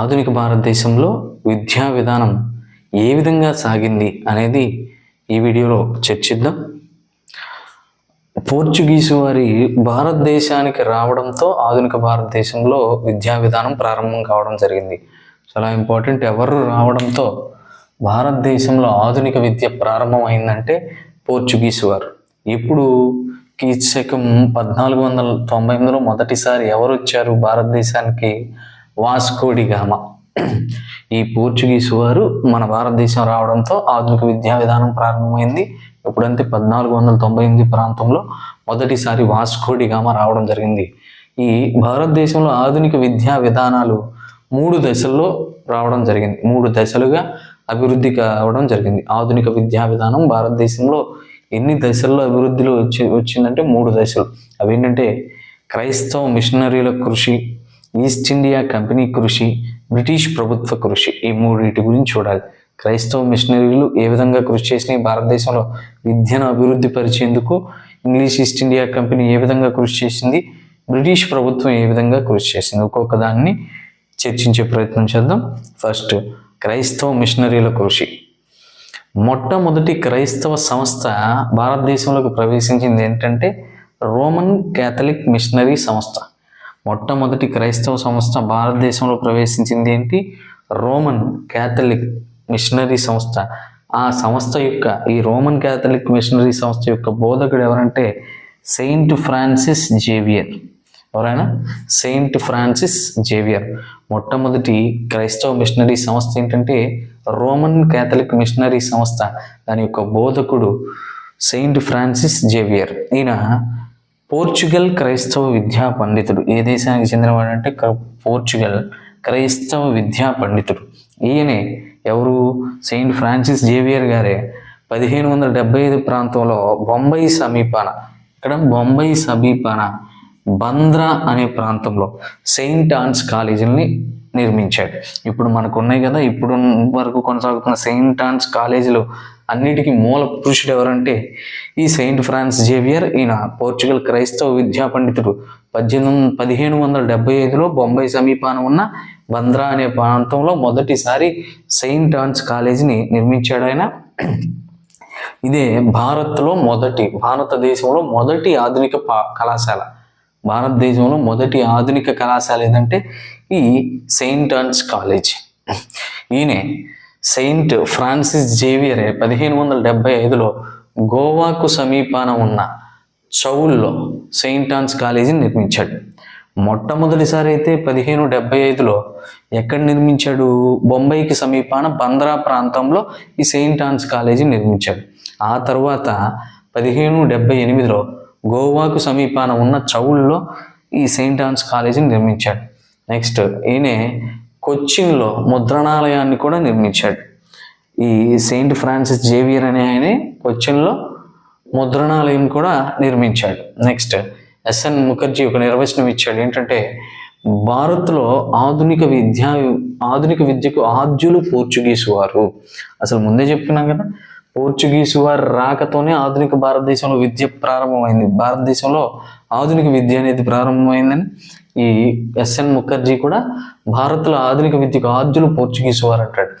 ఆధునిక భారతదేశంలో విద్యా విధానం ఏ విధంగా సాగింది అనేది ఈ వీడియోలో చర్చిద్దాం. పోర్చుగీసు వారి భారతదేశానికి రావడంతో ఆధునిక భారతదేశంలో విద్యా విధానం ప్రారంభం కావడం జరిగింది. చాలా ఇంపార్టెంట్ ఎవరు రావడంతో భారతదేశంలో ఆధునిక విద్య ప్రారంభమైందంటే పోర్చుగీసు వారు. ఇప్పుడు కీచకం పద్నాలుగు వందల తొంభై ఎనిమిదిలో మొదటిసారి ఎవరు వచ్చారు భారతదేశానికి? వాస్కోడిగామ ఈ పోర్చుగీసు వారు మన భారతదేశం రావడంతో ఆధునిక విద్యా విధానం ప్రారంభమైంది. ఎప్పుడంటే పద్నాలుగు వందల తొంభై ఎనిమిది ప్రాంతంలో మొదటిసారి వాస్కోడిగామ రావడం జరిగింది. ఈ భారతదేశంలో ఆధునిక విద్యా విధానాలు మూడు దశల్లో రావడం జరిగింది. మూడు దశలుగా అభివృద్ధి కావడం జరిగింది. ఆధునిక విద్యా విధానం భారతదేశంలో ఎన్ని దశల్లో అభివృద్ధిలో వచ్చి వచ్చిందంటే మూడు దశలు. అవి ఏంటంటే క్రైస్తవ మిషనరీల కృషి ఈస్ట్ ఇండియా కంపెనీ కృషి బ్రిటిష్ ప్రభుత్వ కృషి ఈ మూడింటి గురించి చూడాలి. క్రైస్తవ మిషనరీలు ఏ విధంగా కృషి చేసినాయి? భారతదేశంలో విద్యను అభివృద్ధి పరిచేందుకు ఇంగ్లీష్ ఈస్ట్ ఇండియా కంపెనీ ఏ విధంగా కృషి చేసింది? బ్రిటిష్ ప్రభుత్వం ఏ విధంగా కృషి చేసింది? ఒక్కొక్క దాన్ని చర్చించే ప్రయత్నం చేద్దాం. ఫస్ట్ క్రైస్తవ మిషనరీల కృషి. మొట్టమొదటి క్రైస్తవ సంస్థ భారతదేశంలోకి ప్రవేశించింది ఏంటంటే రోమన్ క్యాథలిక్ మిషనరీ సంస్థ. మొట్టమొదటి క్రైస్తవ సంస్థ భారతదేశంలో ప్రవేశించింది ఏంటి? రోమన్ క్యాథలిక్ మిషనరీ సంస్థ. ఆ సంస్థ యొక్క ఈ రోమన్ క్యాథలిక్ మిషనరీ సంస్థ యొక్క బోధకుడు ఎవరంటే సెయింట్ ఫ్రాన్సిస్ జేవియర్. ఎవరైనా? Saint Francis Xavier. మొట్టమొదటి క్రైస్తవ మిషనరీ సంస్థ ఏంటంటే రోమన్ క్యాథలిక్ మిషనరీ సంస్థ. దాని యొక్క బోధకుడు సెయింట్ ఫ్రాన్సిస్ జేవియర్. ఈయన పోర్చుగల్ క్రైస్తవ విద్యా పండితుడు. ఏ దేశానికి చెందినవాడు అంటే పోర్చుగల్ క్రైస్తవ విద్యా పండితుడు. ఈయనే ఎవరు? సెయింట్ ఫ్రాన్సిస్ జేవియర్ గారే. పదిహేను వందల డెబ్బై ఐదు ప్రాంతంలో బొంబాయి సమీపాన ఇక్కడ బొంబాయి సమీపాన బంద్రా అనే ప్రాంతంలో సెయింట్ ఆన్స్ కాలేజీని నిర్మించాడు. ఇప్పుడు మనకు ఉన్నాయి కదా ఇప్పుడు వరకు కొనసాగుతున్న సెయింట్ ఆన్స్ కాలేజీలో అన్నిటికీ మూల పురుషుడు ఎవరంటే ఈ సెయింట్ ఫ్రాన్స్ జేవియర్. ఈయన పోర్చుగల్ క్రైస్తవ విద్యా పండితుడు. పద్దెనిమిది పదిహేను వందల డెబ్బై ఐదులో బొంబాయి సమీపాన ఉన్న బంద్రా అనే ప్రాంతంలో మొదటిసారి సెయింట్ ఆన్స్ కాలేజీని నిర్మించాడు ఆయన. ఇదే భారత్లో మొదటి భారతదేశంలో మొదటి ఆధునిక పా కళాశాల. భారతదేశంలో మొదటి ఆధునిక కళాశాల ఏదంటే ఈ సెయింట్ ఆన్స్ కాలేజ్. ఈయనే సెయింట్ ఫ్రాన్సిస్ జేవియరే పదిహేను వందల డెబ్బై ఐదులో గోవాకు సమీపాన ఉన్న చౌల్లో సెయింట్ ఆన్స్ కాలేజీని నిర్మించాడు. మొట్టమొదటిసారి అయితే పదిహేను డెబ్బై ఐదులో ఎక్కడ నిర్మించాడు? బొంబాయికి సమీపాన బంద్రా ప్రాంతంలో ఈ సెయింట్ ఆన్స్ కాలేజీ నిర్మించాడు. ఆ తర్వాత పదిహేను డెబ్బై ఎనిమిదిలో గోవాకు సమీపాన ఉన్న చౌల్లో ఈ సెయింట్ ఆన్స్ కాలేజీని నిర్మించాడు. నెక్స్ట్ ఈయనే కొచ్చిన్లో ముద్రణాలయాన్ని కూడా నిర్మించాడు. ఈ సెయింట్ ఫ్రాన్సిస్ జేవియర్ అనే ఆయనే కొచ్చిన్లో ముద్రణాలయం కూడా నిర్మించాడు. నెక్స్ట్ ఎస్ఎన్ ముఖర్జీ ఒక నిర్వచనం ఇచ్చాడు. ఏంటంటే భారత్లో ఆధునిక విద్య ఆధునిక విద్యకు ఆద్యులు పోర్చుగీస్ వారు. అసలు ముందే చెప్పుకున్నాం కదా పోర్చుగీసు వారి రాకతోనే ఆధునిక భారతదేశంలో విద్య ప్రారంభమైంది. భారతదేశంలో ఆధునిక విద్య అనేది ప్రారంభమైందని ఈ ఎస్ఎన్ ముఖర్జీ కూడా భారత్లో ఆధునిక విద్యకు ఆద్యులు పోర్చుగీసు వారు అంటాడు.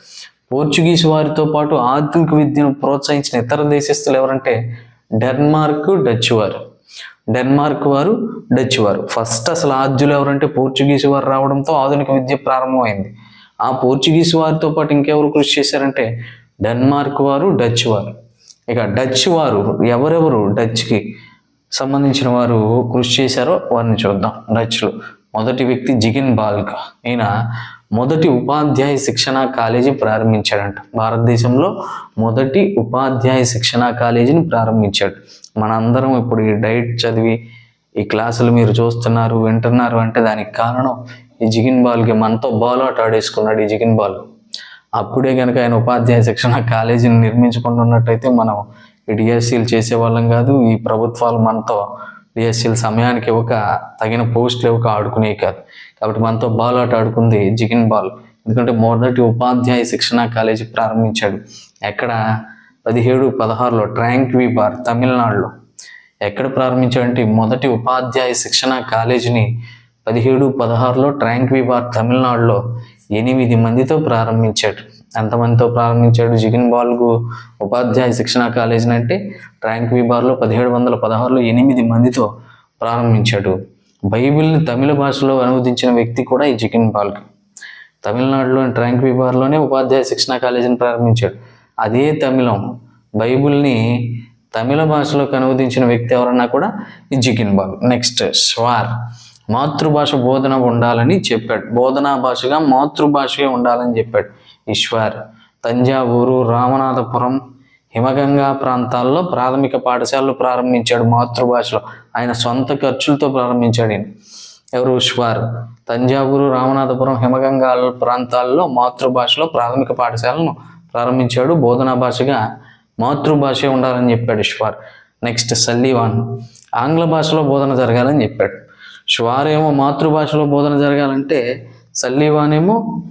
పోర్చుగీసు వారితో పాటు ఆధునిక విద్యను ప్రోత్సహించిన ఇతర దేశస్తులు ఎవరంటే డెన్మార్క్ డచ్ వారు డెన్మార్క్ వారు డచ్ వారు ఫస్ట్ అసలు ఆద్యులు ఎవరంటే పోర్చుగీసు వారు రావడంతో ఆధునిక విద్య ప్రారంభమైంది. ఆ పోర్చుగీసు వారితో పాటు ఇంకెవరు కృషి చేశారంటే డెన్మార్క్ వారు డచ్ వారు. ఇక డచ్ వారు ఎవరెవరు డచ్కి సంబంధించిన వారు కృషి చేశారో వారిని చూద్దాం. డచ్లో మొదటి వ్యక్తి జిగిన్ బాల్క. ఈయన మొదటి ఉపాధ్యాయ శిక్షణ కాలేజీ ప్రారంభించాడంట. భారతదేశంలో మొదటి ఉపాధ్యాయ శిక్షణ కాలేజీని ప్రారంభించాడు. మనందరం ఇప్పుడు ఈ డైట్ చదివి ఈ క్లాసులు మీరు చూస్తున్నారు వింటున్నారు అంటే దానికి కారణం ఈ జిగిన్ బాల్కి. మనతో బాల్ ఆట ఆడేసుకున్నాడు ఈ జిగిన్ బాల్. అప్పుడే కనుక ఆయన ఉపాధ్యాయ శిక్షణ కాలేజీని నిర్మించుకుంటున్నట్టయితే మనం డిఎస్సీలు చేసేవాళ్ళం కాదు ఈ ప్రభుత్వాలు మనతో డిఎస్సీలు సమయానికి ఇవ్వక తగిన పోస్టులు ఇవ్వక ఆడుకునే కాదు. కాబట్టి మనతో బాల్ ఆట ఆడుకుంది జిగిన్ బాల్. ఎందుకంటే మొదటి ఉపాధ్యాయ శిక్షణ కాలేజీ ప్రారంభించాడు. ఎక్కడ? పదిహేడు పదహారులో ట్రాంక్వీ బార్ తమిళనాడులో. ఎక్కడ ప్రారంభించాడంటే మొదటి ఉపాధ్యాయ శిక్షణ కాలేజీని పదిహేడు పదహారులో ట్రాంక్వీ బార్ తమిళనాడులో ఎనిమిది మందితో ప్రారంభించాడు. ఎంతమందితో ప్రారంభించాడు జిగిన్ బాల్కు ఉపాధ్యాయ శిక్షణా కాలేజీని అంటే ట్రాంక్ బార్లో పదిహేడు వందల పదహారులో ఎనిమిది మందితో ప్రారంభించాడు. బైబిల్ని తమిళ భాషలో అనువదించిన వ్యక్తి కూడా ఈ జిగిన్ బాల్క్. తమిళనాడులోని ట్రాంక్ బార్లోనే ఉపాధ్యాయ శిక్షణా కాలేజీని ప్రారంభించాడు. అదే తమిళం. బైబిల్ని తమిళ భాషలోకి అనువదించిన వ్యక్తి ఎవరన్నా కూడా ఈ జిగిన్ బాల్ నెక్స్ట్ స్వార్. మాతృభాష బోధన ఉండాలని చెప్పాడు. బోధనా భాషగా మాతృభాషగా ఉండాలని చెప్పాడు ఈశ్వర్. తంజావూరు రామనాథపురం హిమగంగా ప్రాంతాల్లో ప్రాథమిక పాఠశాలలు ప్రారంభించాడు మాతృభాషలో. ఆయన సొంత ఖర్చులతో ప్రారంభించాడు ఈయన. ఎవరు? ఉష్వార్ తంజావూరు రామనాథపురం హిమగంగా ప్రాంతాల్లో మాతృభాషలో ప్రాథమిక పాఠశాలను ప్రారంభించాడు. బోధనా భాషగా మాతృభాష ఉండాలని చెప్పాడు ఈశ్వర్. నెక్స్ట్ సల్లీవాన్. ఆంగ్ల భాషలో బోధన జరగాలని చెప్పాడు. శ్వారేమో మాతృభాషలో బోధన జరగాలంటే సల్లీవానేమో ఏమో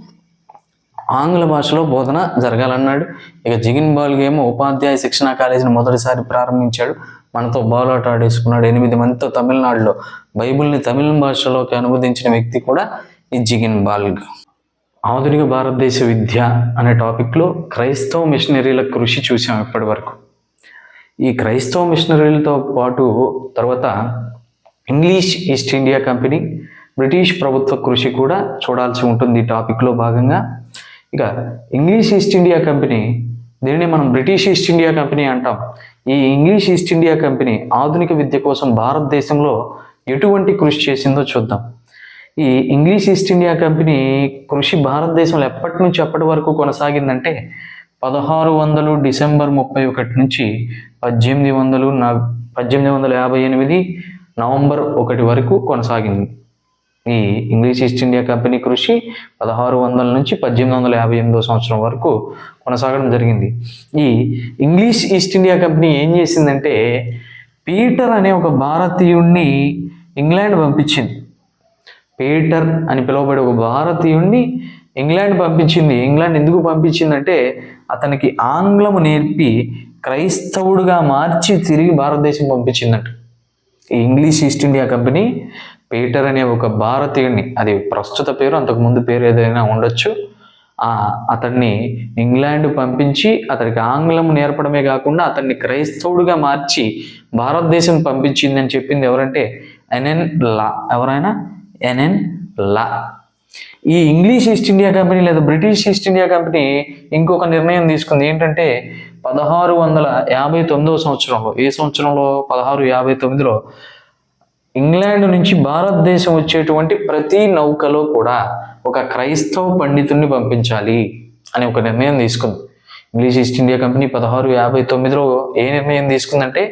ఆంగ్ల భాషలో బోధన జరగాలన్నాడు. ఇక జిగిన్ బాల్గ్ ఏమో ఉపాధ్యాయ శిక్షణ కాలేజీని మొదటిసారి ప్రారంభించాడు. మనతో బాల్ ఆట ఆడేసుకున్నాడు. ఎనిమిది మందితో తమిళనాడులో బైబిల్ని తమిళ భాషలోకి అనువదించిన వ్యక్తి కూడా ఈ జిగిన్ బాల్గ్. ఆధునిక భారతదేశ విద్య అనే టాపిక్లో క్రైస్తవ మిషనరీల కృషి చూసాం ఇప్పటి వరకు. ఈ క్రైస్తవ మిషనరీలతో పాటు తర్వాత English east India company British ప్రభుత్వ కృషి కూడా చూడాల్సి ఉంటుంది ఈ టాపిక్లో భాగంగా. ఇక ఇంగ్లీష్ ఈస్ట్ ఇండియా కంపెనీ దీనిని మనం బ్రిటిష్ ఈస్ట్ ఇండియా కంపెనీ అంటాం. ఈ ఇంగ్లీష్ ఈస్ట్ ఇండియా కంపెనీ ఆధునిక విద్య కోసం భారతదేశంలో ఎటువంటి కృషి చేసిందో చూద్దాం. ఈ ఇంగ్లీష్ ఈస్ట్ ఇండియా కంపెనీ కృషి భారతదేశంలో ఎప్పటి నుంచి ఎప్పటి వరకు కొనసాగిందంటే పదహారు వందలు డిసెంబర్ ముప్పై ఒకటి నుంచి పద్దెనిమిది వందలు నా పద్దెనిమిది వందల యాభై ఎనిమిది నవంబర్ ఒకటి వరకు కొనసాగింది. ఈ ఇంగ్లీష్ ఈస్ట్ ఇండియా కంపెనీ కృషి పదహారు వందల నుంచి పద్దెనిమిది వందల యాభై ఎనిమిదో సంవత్సరం వరకు కొనసాగడం జరిగింది. ఈ ఇంగ్లీష్ ఈస్ట్ ఇండియా కంపెనీ ఏం చేసిందంటే పీటర్ అనే ఒక భారతీయుణ్ణి ఇంగ్లాండ్ పంపించింది. పీటర్ అని పిలువబడే ఒక భారతీయుణ్ణి ఇంగ్లాండ్ పంపించింది. ఇంగ్లాండ్ ఎందుకు పంపించిందంటే అతనికి ఆంగ్లము నేర్పి క్రైస్తవుడుగా మార్చి తిరిగి భారతదేశం పంపించిందంట. English east India company Peter అనే ఒక భారతీయుడిని అది ప్రస్తుత పేరు అంతకు ముందు పేరు ఏదైనా ఉండొచ్చు. అతన్ని ఇంగ్లాండ్ పంపించి అతనికి ఆంగ్లం నేర్పడమే కాకుండా అతన్ని క్రైస్తవుడుగా మార్చి భారతదేశం పంపించిందని చెప్పింది ఎవరంటే ఎన్ఎన్ లా ఎవరైనా? NN Law. ఈ ఇంగ్లీష్ ఈస్ట్ ఇండియా కంపెనీ లేదా బ్రిటిష్ ఈస్ట్ ఇండియా కంపెనీ ఇంకొక నిర్ణయం తీసుకుంది. ఏంటంటే పదహారు వందల యాభై తొమ్మిదవ సంవత్సరంలో ఏ సంవత్సరంలో? పదహారు యాభై తొమ్మిదిలో ఇంగ్లాండ్ నుంచి భారతదేశం వచ్చేటువంటి ప్రతి నౌకలో కూడా ఒక క్రైస్తవ పండితుడిని పంపించాలి అని ఒక నిర్ణయం తీసుకుంది. ఇంగ్లీష్ ఈస్ట్ ఇండియా కంపెనీ పదహారు యాభై తొమ్మిదిలో ఏ నిర్ణయం తీసుకుందంటే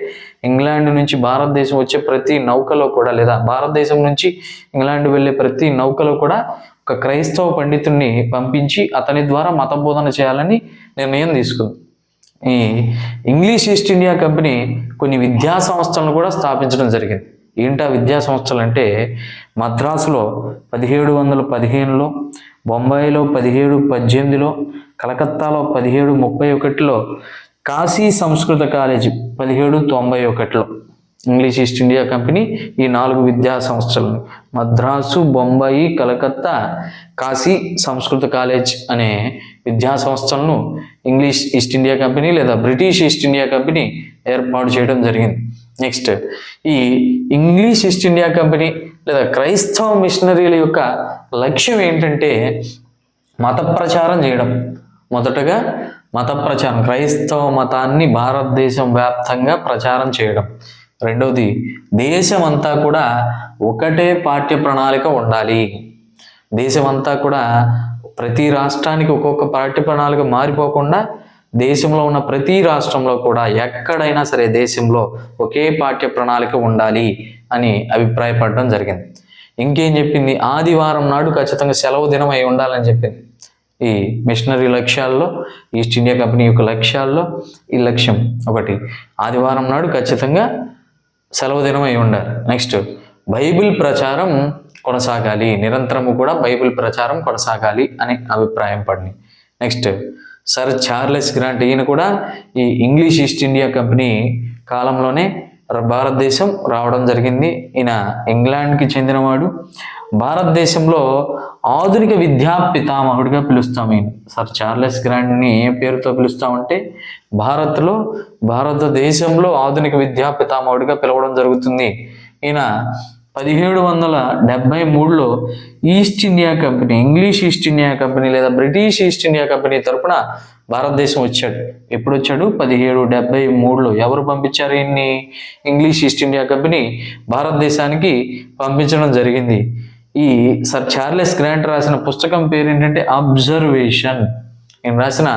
ఇంగ్లాండ్ నుంచి భారతదేశం వచ్చే ప్రతి నౌకలో కూడా లేదా భారతదేశం నుంచి ఇంగ్లాండ్ వెళ్ళే ప్రతి నౌకలో కూడా ఒక క్రైస్తవ పండితుడిని పంపించి అతని ద్వారా మత బోధన చేయాలని నిర్ణయం తీసుకుంది. ఈ ఇంగ్లీష్ ఈస్ట్ ఇండియా కంపెనీ కొన్ని విద్యా సంస్థలను కూడా స్థాపించడం జరిగింది. ఏంటా విద్యా సంస్థలు అంటే మద్రాసులో పదిహేడు వందల పదిహేనులో బొంబాయిలో పదిహేడు పద్దెనిమిదిలో కలకత్తాలో పదిహేడు ముప్పై ఒకటిలో కాశీ సంస్కృత కాలేజీ పదిహేడు తొంభై ఒకటిలో. ఇంగ్లీష్ ఈస్ట్ ఇండియా కంపెనీ ఈ నాలుగు విద్యా సంస్థలను మద్రాసు బొంబాయి కలకత్తా కాశీ సంస్కృత కాలేజ్ అనే విద్యా సంస్థలను ఇంగ్లీష్ ఈస్ట్ ఇండియా కంపెనీ లేదా బ్రిటిష్ ఈస్ట్ ఇండియా కంపెనీ ఏర్పాటు చేయడం జరిగింది. నెక్స్ట్ ఈ ఇంగ్లీష్ ఈస్ట్ ఇండియా కంపెనీ లేదా క్రైస్తవ మిషనరీల యొక్క లక్ష్యం ఏంటంటే మత ప్రచారం చేయడం. మొదటగా మత ప్రచారం క్రైస్తవ మతాన్ని భారతదేశం వ్యాప్తంగా ప్రచారం చేయడం. రెండవది దేశమంతా కూడా ఒకటే పాఠ్య ప్రణాళిక ఉండాలి. దేశమంతా కూడా ప్రతి రాష్ట్రానికి ఒక్కొక్క పాఠ్య ప్రణాళిక మారిపోకుండా దేశంలో ఉన్న ప్రతి రాష్ట్రంలో కూడా ఎక్కడైనా సరే దేశంలో ఒకే పాఠ్య ప్రణాళిక ఉండాలి. అని అభిప్రాయపడడం జరిగింది. ఇంకేం చెప్పింది? ఆదివారం నాడు ఖచ్చితంగా సెలవు దినం అయి ఉండాలని చెప్పింది. ఈ మిషనరీ లక్ష్యాల్లో ఈస్ట్ ఇండియా కంపెనీ యొక్క లక్ష్యాల్లో ఈ లక్ష్యం ఒకటి. ఆదివారం నాడు ఖచ్చితంగా సెలవు దినం అయి ఉండాలి. నెక్స్ట్ బైబిల్ ప్రచారం కొనసాగాలి. నిరంతరము కూడా బైబిల్ ప్రచారం కొనసాగాలి అని అభిప్రాయం పడింది. నెక్స్ట్ సర్ చార్లెస్ గ్రాంట్ ఈయన కూడా ఈ ఇంగ్లీష్ ఈస్ట్ ఇండియా కంపెనీ కాలంలోనే భారతదేశం రావడం జరిగింది. ఈయన ఇంగ్లాండ్కి చెందినవాడు. భారతదేశంలో ఆధునిక విద్యా పితామహుడిగా పిలుస్తాం ఈయన. సర్ చార్లెస్ గ్రాండ్ని ఏ పేరుతో పిలుస్తామంటే భారత్లో భారతదేశంలో ఆధునిక విద్యా పితామహుడిగా పిలవడం జరుగుతుంది. ఈయన పదిహేడు వందల డెబ్బై మూడులో east India company English east India company లేదా బ్రిటిష్ ఈస్ట్ ఇండియా కంపెనీ తరపున భారతదేశం వచ్చాడు. ఎప్పుడు వచ్చాడు? పదిహేడు డెబ్బై మూడులో. ఎవరు పంపించారు ఇన్ని ఇంగ్లీష్ ఈస్ట్ ఇండియా కంపెనీ భారతదేశానికి పంపించడం జరిగింది. ఈ సర్ చార్లెస్ గ్రాంట్ రాసిన పుస్తకం పేరు ఏంటంటే అబ్జర్వేషన్. ఈయన రాసిన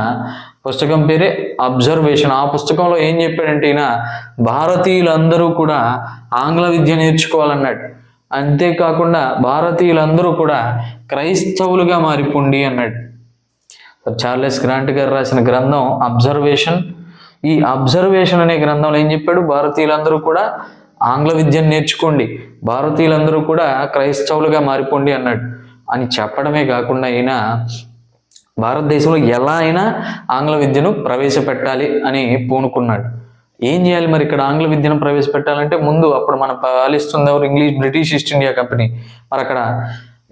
పుస్తకం పేరే అబ్జర్వేషన్ ఆ పుస్తకంలో ఏం చెప్పాడంటే ఈయన భారతీయులందరూ కూడా ఆంగ్ల విద్య నేర్చుకోవాలన్నాడు. అంతేకాకుండా భారతీయులందరూ కూడా క్రైస్తవులుగా మారిపోండి అన్నాడు. చార్లెస్ గ్రాంట్ గారు రాసిన గ్రంథం అబ్జర్వేషన్ ఈ అబ్జర్వేషన్ అనే గ్రంథంలో ఏం చెప్పాడు? భారతీయులందరూ కూడా ఆంగ్ల విద్యను నేర్చుకోండి. భారతీయులందరూ కూడా క్రైస్తవులుగా మారిపోండి అన్నాడు. అని చెప్పడమే కాకుండా ఈయన భారతదేశంలో ఎలా అయినా ఆంగ్ల విద్యను ప్రవేశపెట్టాలి అని పూనుకున్నాడు. ఏం చేయాలి మరి ఇక్కడ ఆంగ్ల విద్యను ప్రవేశపెట్టాలంటే ముందు అప్పుడు మన పాలిస్తుంది ఎవరు? English British east India company. మరి అక్కడ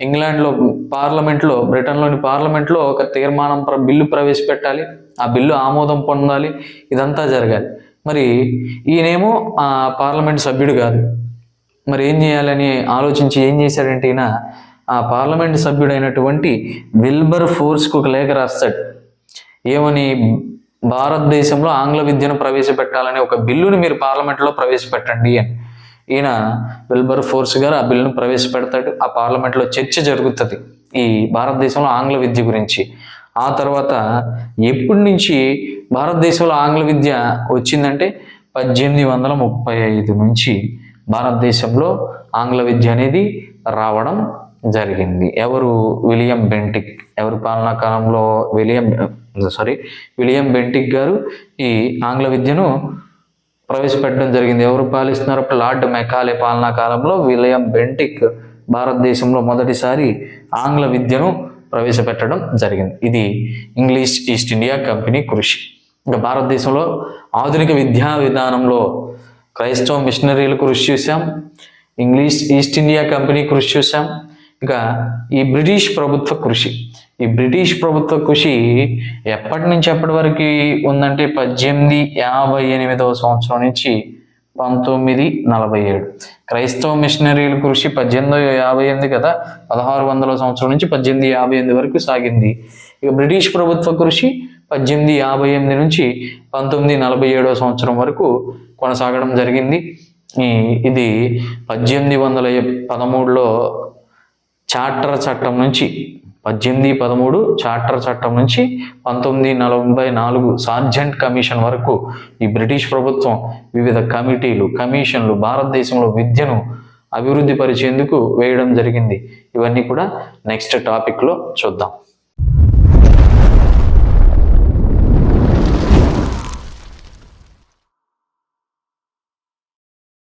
ఇంగ్లాండ్లో పార్లమెంట్లో బ్రిటన్లోని పార్లమెంట్లో ఒక తీర్మానం బిల్లు ప్రవేశపెట్టాలి. ఆ బిల్లు ఆమోదం పొందాలి. ఇదంతా జరగాలి. మరి ఈయనేమో ఆ పార్లమెంట్ సభ్యుడు కాదు. మరి ఏం చేయాలని ఆలోచించి ఏం చేశాడంటే ఈయన ఆ పార్లమెంట్ సభ్యుడైనటువంటి విల్బర్ ఫోర్స్కు ఒక లేఖ రాస్తాడు. ఏమని? భారతదేశంలో ఆంగ్ల విద్యను ప్రవేశపెట్టాలనే ఒక బిల్లుని మీరు పార్లమెంట్లో ప్రవేశపెట్టండి అని. ఈయన విల్బర్ ఫోర్స్ గారు ఆ బిల్లును ప్రవేశపెడతాడు. ఆ పార్లమెంట్లో చర్చ జరుగుతుంది ఈ భారతదేశంలో ఆంగ్ల విద్య గురించి. ఆ తర్వాత ఎప్పటి నుంచి భారతదేశంలో ఆంగ్ల విద్య వచ్చిందంటే పద్దెనిమిది వందల ముప్పై ఐదు నుంచి భారతదేశంలో ఆంగ్ల విద్య అనేది రావడం జరిగింది. ఎవరు విలియం బెంటిక్ ఎవరి పాలనా కాలంలో విలియం సారీ విలియం బెంటిక్ గారు ఈ ఆంగ్ల విద్యను ప్రవేశపెట్టడం జరిగింది. ఎవరు పాలిస్తున్నారు అప్పుడు లార్డ్ మెకాలే పాలనా కాలంలో విలియం బెంటిక్ భారతదేశంలో మొదటిసారి ఆంగ్ల విద్యను ప్రవేశపెట్టడం జరిగింది. ఇది ఇంగ్లీష్ ఈస్ట్ ఇండియా కంపెనీ కృషి. ఇంకా భారతదేశంలో ఆధునిక విద్యా విధానంలో క్రైస్తవ మిషనరీలు కృషి చూసాం ఇంగ్లీష్ ఈస్ట్ ఇండియా కంపెనీ కృషి చూసాం ఇక ఈ బ్రిటిష్ ప్రభుత్వ కృషి. ఈ బ్రిటిష్ ప్రభుత్వ కృషి ఎప్పటి నుంచి ఎప్పటి వరకు ఉందంటే పద్దెనిమిది యాభై ఎనిమిదవ సంవత్సరం నుంచి పంతొమ్మిది నలభై ఏడు. క్రైస్తవ మిషనరీల కృషి పద్దెనిమిది యాభై ఎనిమిది కదా? పదహారు వందల సంవత్సరం నుంచి పద్దెనిమిది యాభై ఎనిమిది వరకు సాగింది. ఇక బ్రిటిష్ ప్రభుత్వ కృషి పద్దెనిమిది యాభై ఎనిమిది నుంచి పంతొమ్మిది నలభై ఏడవ సంవత్సరం వరకు కొనసాగడం జరిగింది. ఈ ఇది పద్దెనిమిది వందల పదమూడులో చార్టర్ చట్టం నుంచి పద్దెనిమిది పదమూడు చార్టర్ చట్టం నుంచి పంతొమ్మిది నలభై నాలుగు సార్జెంట్ కమిషన్ వరకు ఈ బ్రిటిష్ ప్రభుత్వం వివిధ కమిటీలు కమిషన్లు భారతదేశంలో విద్యను అభివృద్ధి పరిచేందుకు వేయడం జరిగింది. ఇవన్నీ కూడా నెక్స్ట్ టాపిక్లో చూద్దాం.